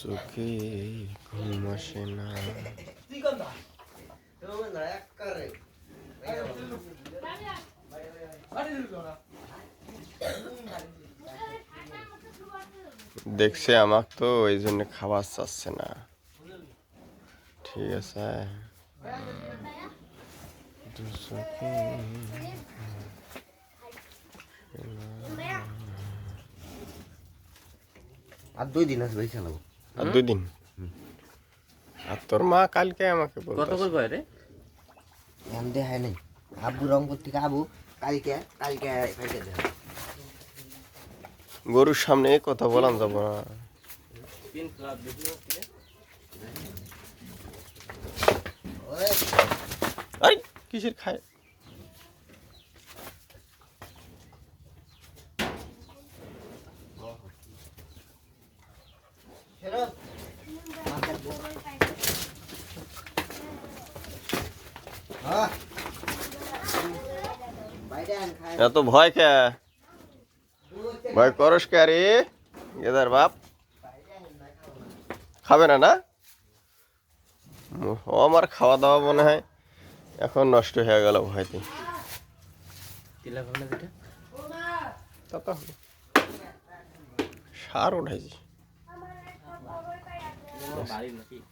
চোখে ঘুম আসে না দেখছে আমাক তো ওই জন্য খাবার চাচ্ছে না। ঠিক আছে। আর দুই দিন আছে, ভাই আর দুই দিন। আর তোর মা কালকে আমাকে কত বলতো করে কয় রে? এম দেখায় নাই। আবু রংপুর থেকে আবু কালকে কালকে কালকে দেখা গরুর সামনে কথা বলাম যাব না। কিসের খায় ফেরত হ্যাঁ বাইরে আন খায় এত ভয় খে। ভয় করস কে রে গেদার বাপ। খাবে না না? আমার খাওয়া দাওয়া মনে হয় এখন নষ্ট হয়ে গেল ভয়তে। সার উঠাইছি। બારી નથી.